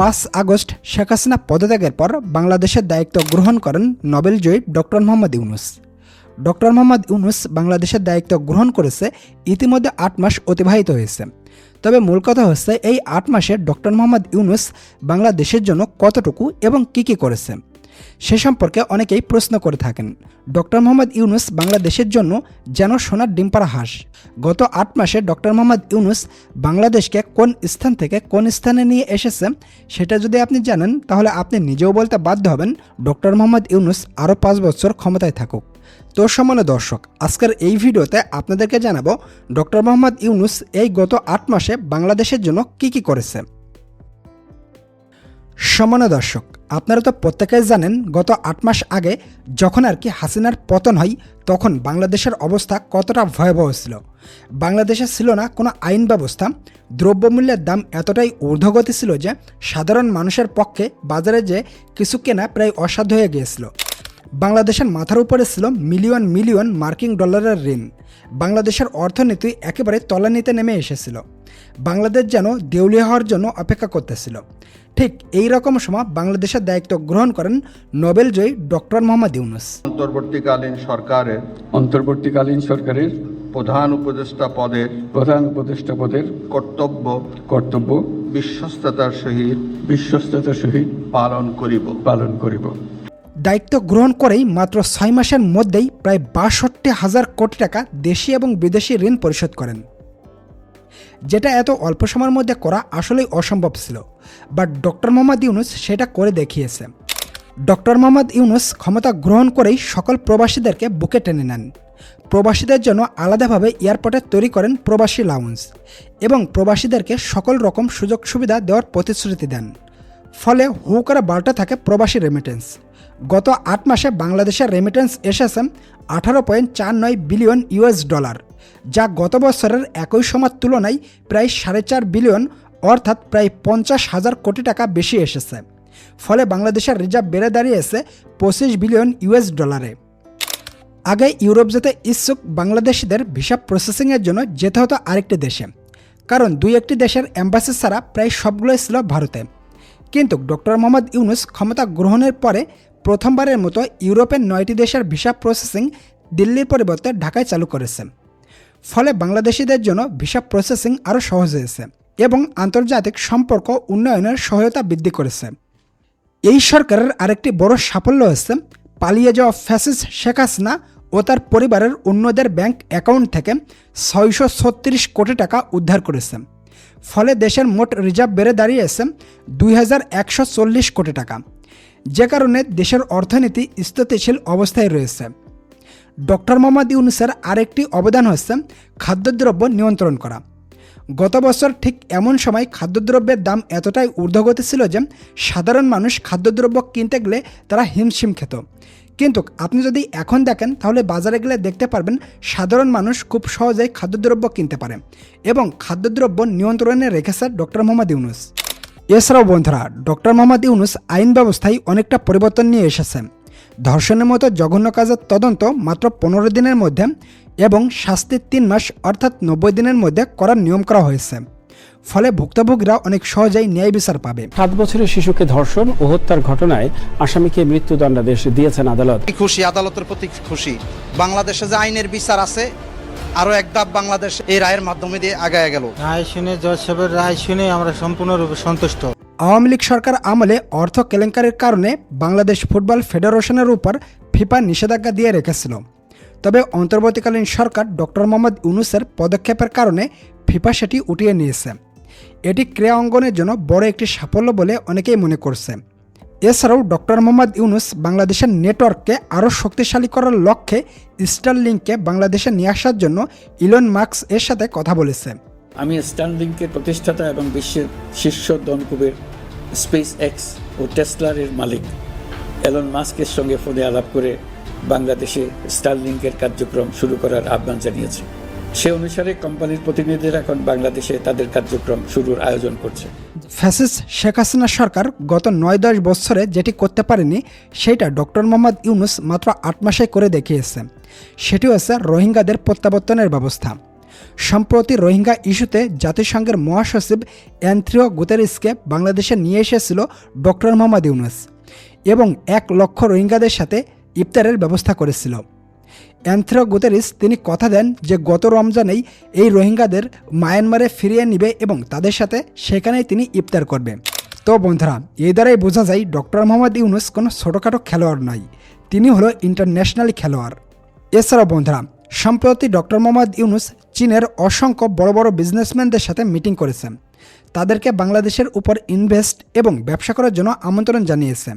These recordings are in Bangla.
পাঁচ আগস্ট শেখ হাসিনা পদত্যাগের পর বাংলাদেশের দায়িত্ব গ্রহণ করেন নোবেল জয়ী ডক্টর মোহাম্মদ ইউনুস। ডক্টর মোহাম্মদ ইউনুস বাংলাদেশের দায়িত্ব গ্রহণ করেছে, ইতিমধ্যে আট মাস অতিবাহিত হয়েছে। তবে মূল কথা হচ্ছে, এই আট মাসে ডক্টর মোহাম্মদ ইউনুস বাংলাদেশের জন্য কতটুকু এবং কি কি করেছে? সে সম্পর্কে অনেকেই প্রশ্ন করে থাকেন। ডক্টর মোহাম্মদ ইউনুস বাংলাদেশের জন্য যেন সোনার ডিম্পারা হাঁস। গত আট মাসে ডক্টর মোহাম্মদ ইউনুস বাংলাদেশকে কোন স্থান থেকে কোন স্থানে নিয়ে এসেছে সেটা যদি আপনি জানেন, তাহলে আপনি নিজেও বলতে বাধ্য হবেন ডক্টর মোহাম্মদ ইউনুস আরও পাঁচ বছর ক্ষমতায় থাকুক। তো সমানে দর্শক, আজকের এই ভিডিওতে আপনাদেরকে জানাব ডক্টর মোহাম্মদ ইউনুস এই গত আট মাসে বাংলাদেশের জন্য কি কি করেছে। সমান্য দর্শক। আপনারা তো প্রত্যেকেই জানেন, গত আট মাস আগে যখন আর কি হাসিনার পতন হয়, তখন বাংলাদেশের অবস্থা কতটা ভয়াবহ ছিল। বাংলাদেশে ছিল না কোনো আইন ব্যবস্থা, দ্রব্যমূল্যের দাম এতটাই ঊর্ধ্বগতি ছিল যে সাধারণ মানুষের পক্ষে বাজারে যে কিছু কেনা প্রায় অসাধ্য হয়ে গিয়েছিল। বাংলাদেশের মাথার উপরে ছিল মিলিয়ন মিলিয়ন মার্কিন ডলারের ঋণ। বাংলাদেশের অর্থনীতি একেবারে তলানিতে নেমে এসেছিল। বাংলাদেশ যেন দেউলিয়া হওয়ার জন্য অপেক্ষা করতেছিল। ঠিক এই রকম সময় বাংলাদেশের দায়িত্ব গ্রহণ করেন নোবেল জয়ী ডক্টর মোহাম্মদ ইউনুস। অন্তর্বর্তীকালীন সরকারের অন্তর্বর্তীকালীন সরকারের প্রধান উপদেষ্টা পদের প্রধান উপদেষ্টা পদের কর্তব্য কর্তব্য বিশ্বস্ততার সহিত বিশ্বস্ততার সহিত পালন করিব। পালন করিব। দায়িত্ব গ্রহণ করেই মাত্র ছয় মাসের মধ্যেই প্রায় বাষট্টি হাজার কোটি টাকা দেশি এবং বিদেশি ঋণ পরিশোধ করেন। যেটা এত অল্প সময়ের মধ্যে করা আসলেই অসম্ভব ছিল। বাট ডক্টর মোহাম্মদ ইউনুস সেটা করে দেখিয়েছে। ডক্টর মোহাম্মদ ইউনুস ক্ষমতা গ্রহণ করেই সকল প্রবাসীদেরকে বুকে টেনে নেন। প্রবাসীদের জন্য আলাদাভাবে এয়ারপোর্টে তৈরি করেন প্রবাসী লাউঞ্জ এবং প্রবাসীদেরকে সকল রকম সুযোগ সুবিধা দেওয়ার প্রতিশ্রুতি দেন। ফলে হু করে বাড়তে থাকে প্রবাসী রেমিটেন্স গত আট মাসে বাংলাদেশের রেমিটেন্স এসেছে আঠারো পয়েন্ট চার নয় বিলিয়ন ইউএস ডলার। যা গত বছরের একই সময়ের তুলনায় প্রায় সাড়ে চার বিলিয়ন, অর্থাৎ প্রায় পঞ্চাশ হাজার কোটি টাকা বেশি এসেছে। ফলে বাংলাদেশের রিজার্ভ বেড়ে দাঁড়িয়েছে পঁচিশ বিলিয়ন ইউএস ডলারে। আগে ইউরোপ যেতে ইচ্ছুক বাংলাদেশিদের ভিসা প্রসেসিংয়ের জন্য যেতে হতো আরেকটি দেশে। কারণ দুই একটি দেশের অ্যাম্বাসি ছাড়া প্রায় সবগুলোই ছিল ভারতে। কিন্তু ডক্টর মোহাম্মদ ইউনুস ক্ষমতা গ্রহণের পরে প্রথমবারের মতো ইউরোপের নয়টি দেশের ভিসা প্রসেসিং দিল্লির পরিবর্তে ঢাকায় চালু করেছে। ফলে বাংলাদেশিদের জন্য ভিসা প্রসেসিং আরও সহজ হয়েছে এবং আন্তর্জাতিক সম্পর্ক উন্নয়নের সহায়তা বৃদ্ধি করেছে। এই সরকারের আরেকটি বড় সাফল্য হচ্ছে পালিয়ে যাওয়া ফ্যাসিস শেখ হাসিনা ও তার পরিবারের অন্যদের ব্যাংক অ্যাকাউন্ট থেকে ছয়শো ছত্রিশ কোটি টাকা উদ্ধার করেছে। ফলে দেশের মোট রিজার্ভ বেড়ে দাঁড়িয়েছে দুই হাজার একশো চল্লিশ কোটি টাকা। যে কারণে দেশের অর্থনীতি স্থিতিশীল অবস্থায় রয়েছে। ডক্টর মোহাম্মদ ইউনুসের আরেকটি অবদান হচ্ছে খাদ্যদ্রব্য নিয়ন্ত্রণ করা। গত বছর ঠিক এমন সময় খাদ্যদ্রব্যের দাম এতটাই ঊর্ধ্বগতি ছিল যে সাধারণ মানুষ খাদ্যদ্রব্য কিনতে গেলে তারা হিমশিম খেত। কিন্তু আপনি যদি এখন দেখেন, তাহলে বাজারে গেলে দেখতে পারবেন সাধারণ মানুষ খুব সহজেই খাদ্যদ্রব্য কিনতে পারে এবং খাদ্যদ্রব্য নিয়ন্ত্রণে রেখেছে ডক্টর মোহাম্মদ ইউনুস। এছাড়াও বন্ধুরা, ডক্টর মোহাম্মদ ইউনুস আইন ব্যবস্থায় অনেকটা পরিবর্তন নিয়ে এসেছেন। ধর্ষণের মতো জঘন্য কাজের তদন্ত মাত্র পনেরো দিনের মধ্যে এবং শাস্তির তিন মাস অর্থাৎ নব্বই দিনের মধ্যে করার নিয়ম করা হয়েছে। ফলে ভুক্তভোগীরা অনেক সহজেই ন্যায় বিচার পাবে। সাত বছরের শিশুকে ধর্ষণ ও হত্যার ঘটনায় আসামিকে মৃত্যুদণ্ডাদেশ দিয়েছেন আদালত। খুশি আদালতের প্রতি খুশি। বাংলাদেশে যে আইনের বিচার আছে আরও এক ধাপ বাংলাদেশ এই রায়ের মাধ্যমে দিয়ে আগায় গেল। রায় শুনে জজ সাহেবের রায় শুনে আমরা সম্পূর্ণরূপে সন্তুষ্ট। আওয়ামী লীগ সরকার আমলে অর্থ কেলেঙ্কারির কারণে বাংলাদেশ ফুটবল ফেডারেশনের উপর ফিফা নিষেধাজ্ঞা দিয়ে রেখেছিল। তবে অন্তর্বর্তীকালীন সরকার ডক্টর মোহাম্মদ ইউনুসের পদক্ষেপের কারণে ফিফা সেটি উঠিয়ে নিয়েছে। এটি ক্রীড়া অঙ্গনের জন্য বড় একটি সাফল্য বলে অনেকেই মনে করছে। এছাড়াও ডক্টর মোহাম্মদ ইউনুস বাংলাদেশের নেটওয়ার্ককে আরও শক্তিশালী করার লক্ষ্যে স্টার লিঙ্ককে বাংলাদেশে নিয়ে আসার জন্য ইলন মার্কস এর সাথে কথা বলেছে। আমি স্টানলিংকের প্রতিষ্ঠাতা এবং বিশ্বের শীর্ষ দনকুবের স্পেস এক্স ও টেসলারের মালিক। এলন মাস্কের সঙ্গে ফোনে আলাপ করে বাংলাদেশে স্টারলিংকের কার্যক্রম শুরু করার আহ্বান জানিয়েছে। সে অনুসারে কোম্পানির প্রতিনিধিরা এখন বাংলাদেশে তাদের কার্যক্রম শুরুর আয়োজন করছে। ফ্যাসিস শেখ হাসিনা সরকার গত নয় দশ বছরে যেটি করতে পারেনি, সেটা ডক্টর মোহাম্মদ ইউনুস মাত্র আট মাসে করে দেখিয়েছে। সেটি হচ্ছে রোহিঙ্গাদের প্রত্যাবর্তনের ব্যবস্থা। সম্প্রতি রোহিঙ্গা ইস্যুতে জাতিসংঘের মহাসচিব অ্যান্থ্রিও গুতেরিসকে বাংলাদেশে নিয়ে এসেছিল ডক্টর মোহাম্মদ ইউনুস এবং এক লক্ষ রোহিঙ্গাদের সাথে ইফতারের ব্যবস্থা করেছিল। অ্যান্থ্রো গুতেরিস তিনি কথা দেন যে, গত রমজানেই এই রোহিঙ্গাদের মায়ানমারে ফিরিয়ে নিবে এবং তাদের সাথে সেখানেই তিনি ইফতার করবে। তো বন্ধুরা, এই দ্বারাই বোঝা যায় ডক্টর মোহাম্মদ ইউনুস কোনো ছোটোখাটো খেলোয়াড় নয়, তিনি হলো ইন্টারন্যাশনাল খেলোয়াড়। এছাড়াও বন্ধুরা সম্প্রতি ডক্টর মোহাম্মদ ইউনুস চীনের অসংখ্য বড় বড় বিজনেসম্যানদের সাথে মিটিং করেছেন তাদেরকে বাংলাদেশের উপর ইনভেস্ট এবং ব্যবসা করার জন্য আমন্ত্রণ জানিয়েছে।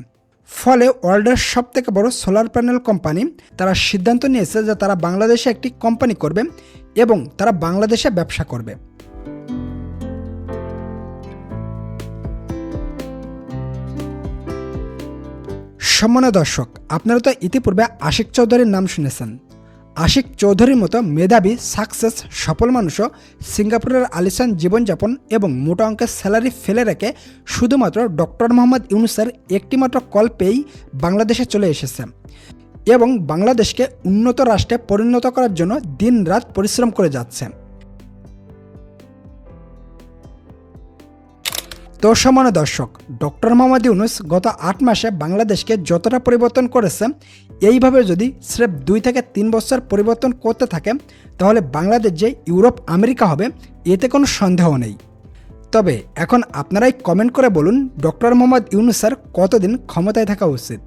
ফলে ওয়ার্ল্ডের সব থেকে বড় সোলার প্যানেল কোম্পানি তারা সিদ্ধান্ত নিয়েছে যে তারা বাংলাদেশে একটি কোম্পানি করবে এবং তারা বাংলাদেশে ব্যবসা করবে। সম্মানীয় দর্শক, আপনারা তো ইতিপূর্বে আশিক চৌধুরীর নাম শুনেছেন। আশিক চৌধুরীর মতো মেধাবী সাকসেস সফল মানুষও সিঙ্গাপুরের আলিসান জীবনযাপন এবং মোটা অঙ্কের স্যালারি ফেলে রেখে শুধুমাত্র ডক্টর মোহাম্মদ ইউনুসের একটিমাত্র কল পেয়েই বাংলাদেশে চলে এসেছে এবং বাংলাদেশকে উন্নত রাষ্ট্রে পরিণত করার জন্য দিন রাত পরিশ্রম করে যাচ্ছে। তো সমানে দর্শক, ডক্টর মোহাম্মদ ইউনুস গত আট মাসে বাংলাদেশকে যতটা পরিবর্তন করেছে, এইভাবে যদি স্রেফ দুই থেকে তিন বছর পরিবর্তন করতে থাকে, তাহলে বাংলাদেশ যে ইউরোপ, আমেরিকা হবে, এতে কোনো সন্দেহ নেই। তবে এখন আপনারাই কমেন্ট করে বলুন, ডক্টর মোহাম্মদ ইউনুসের কতদিন ক্ষমতায় থাকা উচিত?